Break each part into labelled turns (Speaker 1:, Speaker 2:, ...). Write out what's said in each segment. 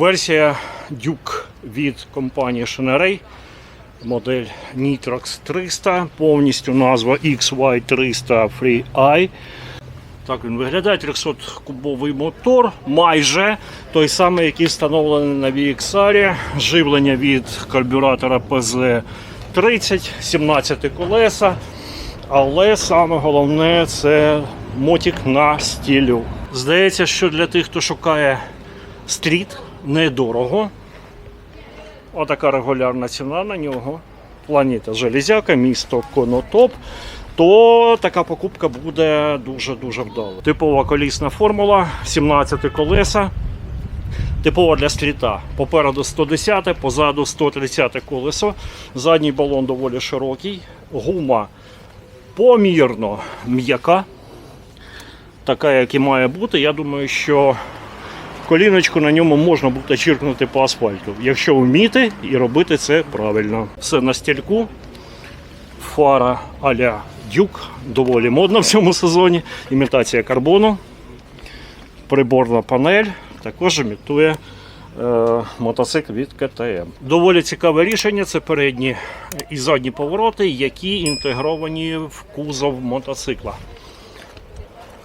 Speaker 1: Версія Duke від компанії Шенерей. Модель Nitrox 300, повністю назва XY300 Free Eye. Так він виглядає 300-кубовий мотор, майже той самий, який встановлений на VXR. Живлення від карбюратора PZ30, 17 колеса. Але саме головне це мотик на стілю. Здається, що для тих, хто шукає стріт, недорого. Отака регулярна ціна на нього. Планета Железяка, місто Конотоп. То така покупка буде дуже-дуже вдала. Типова колісна формула, 17 колеса. Типова для стріта. Попереду 110, позаду 130 колесо. Задній балон доволі широкий. Гума помірно м'яка. Така, як і має бути. Я думаю, що коліночку на ньому можна буде чиркнути по асфальту, якщо вміти і робити це правильно. Все на стільку. Фара а-ля Дюк, доволі модна в цьому сезоні. Імітація карбону. Приборна панель також імітує е, мотоцикл від КТМ. Доволі цікаве рішення. Це передні і задні повороти, які інтегровані в кузов мотоцикла.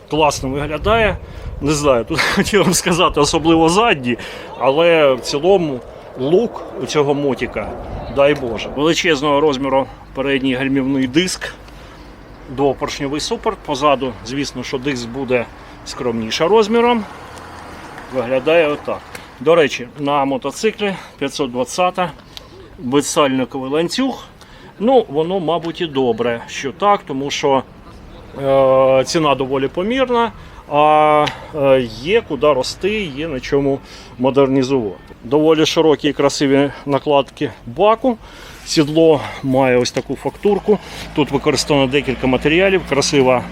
Speaker 1: Класно виглядає. Не знаю, тут хотів вам сказати, особливо задні, але в цілому лук у цього мотика, дай Боже. Величезного розміру передній гальмівний диск, двопоршньовий супорт. Позаду, звісно, що диск буде скромніше розміром. Виглядає отак. До речі, на мотоциклі 520 безсальниковий ланцюг. Ну, воно, мабуть, і добре, що так, тому що е, ціна доволі помірна, а е, є куди рости, є на чому модернізувати. Доволі широкі і красиві накладки баку. Сідло має ось таку фактурку. Тут використано декілька матеріалів, красива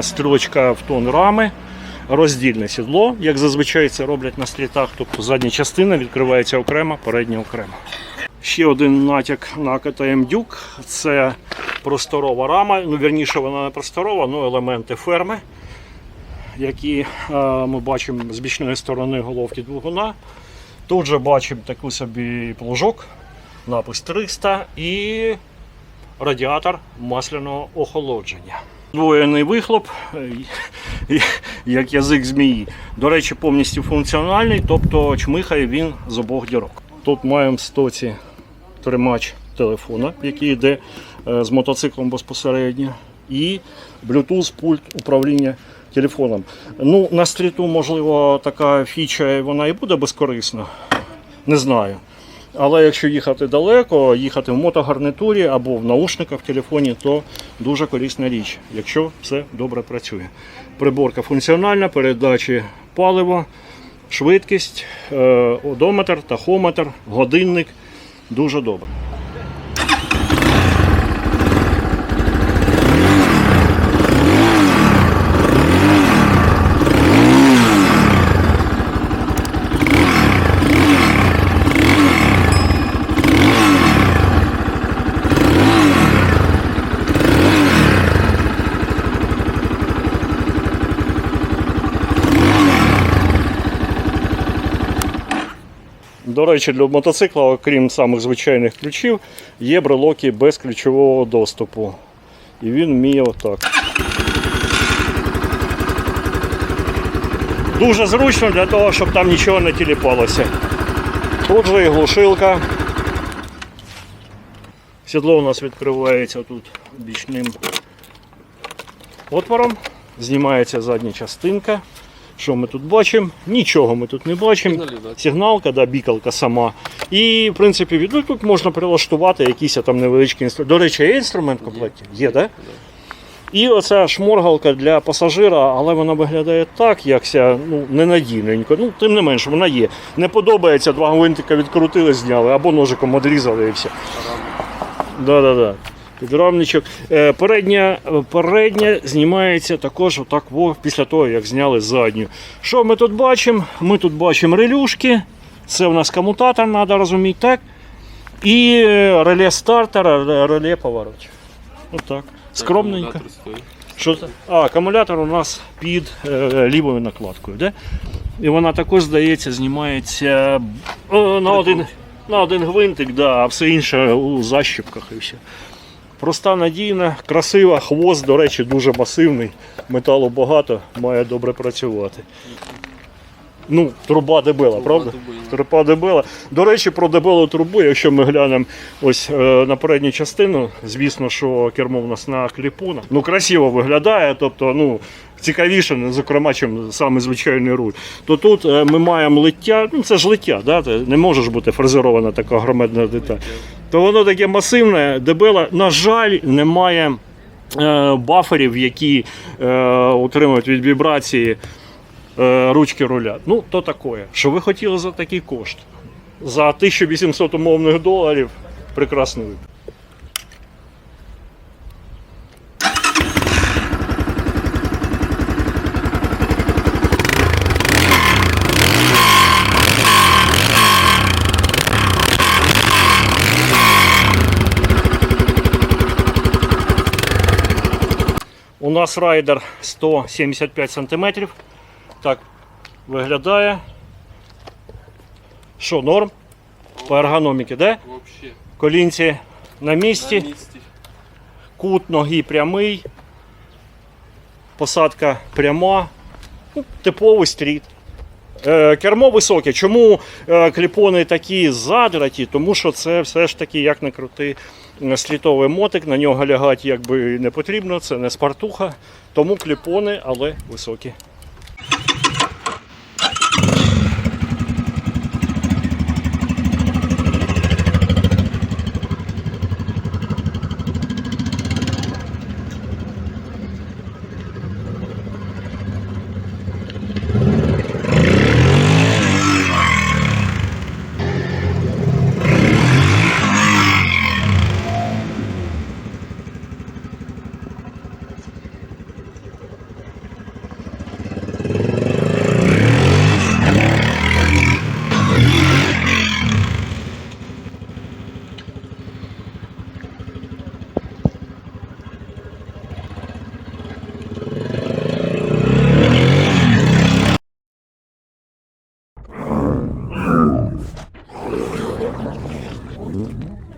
Speaker 1: стрілочка в тон рами. Роздільне сідло, як зазвичай це роблять на стрітах, тобто задня частина відкривається окремо, передня окремо. Ще один натяк на КТМ Дюк це просторова рама. Ну, вірніше, вона не просторова, ну елементи ферми, які е, ми бачимо з бічної сторони головки двигуна. Тут же бачимо такий собі плужок, напис 300 і радіатор масляного охолодження. Двоєний вихлоп, е, як язик змії. До речі, повністю функціональний, тобто чмихає він з обох дірок. Тут маємо в стоці тримач телефона, який йде е, з мотоциклом безпосередньо, і Bluetooth пульт управління телефоном. Ну, на стріту, можливо, така фіча вона і буде безкорисна. Не знаю. Але якщо їхати далеко, їхати в мотогарнитурі або в наушниках в телефоні, то дуже корисна річ, якщо все добре працює. Приборка функціональна, передачі палива, швидкість, е, одометр, тахометр, годинник. Дуже добре. До речі, для мотоцикла, окрім самих звичайних ключів, є брелоки без ключового доступу. І він вміє отак. Дуже зручно для того, щоб там нічого не тіліпалося. Тут же і глушилка. Сідло у нас відкривається тут бічним отвором. Знімається задня частинка. Що ми тут бачимо? Нічого ми тут не бачимо.
Speaker 2: Сигналізація.
Speaker 1: Сигналка, да, бікалка сама. І, в принципі, від- ну, тут можна прилаштувати якісь там невеличкі інструменти. До речі, є інструмент в комплекті? Є, так? Да? І оця шморгалка для пасажира, але вона виглядає так, якся ну, ненадійненько. Ну, тим не менш, вона є. Не подобається, два гвинтика відкрутили, зняли, або ножиком одрізали і все. Да, да, да. Підрамничок. Е, Передня, передня знімається також отак во, після того, як зняли задню. Що ми тут бачимо? Ми тут бачимо релюшки. Це у нас комутатор, треба розуміти, так? І е, реле стартера, реле поворот. Отак. Скромненько. Що це? А, акумулятор у нас під е, лівою накладкою. Де? І вона також, здається, знімається е, на один, на один гвинтик, да, а все інше у защіпках і все. Проста, надійна, красива, хвост, до речі, дуже масивний, металу багато, має добре працювати. Ну, труба дебела, правда? Труба дебела. До речі, про дебелу трубу, якщо ми глянемо ось е, на передню частину, звісно, що кермо в нас на кліпу. Ну, красиво виглядає, тобто, ну, цікавіше, зокрема, чим саме звичайний руль. То тут е, ми маємо лиття, ну це ж лиття, да? не може ж бути фрезерована така громадна деталь. То воно таке масивне, дебеле. На жаль, немає е, баферів, які е, утримують від вібрації ручки руля. Ну, то таке. Що ви хотіли за такий кошт? За 1800 умовних доларів прекрасний вибір. У нас райдер 175 см. Так виглядає. Що, норм? По ергономіки, де?
Speaker 2: Вообще.
Speaker 1: Колінці на місці,
Speaker 2: На місці.
Speaker 1: кут ноги прямий, посадка пряма, ну, типовий стріт. Е, кермо високе. Чому е, кліпони такі задраті? Тому що це все ж таки, як не крути, слітовий мотик, на нього лягати якби не потрібно, це не спартуха, тому кліпони, але високі. あれ?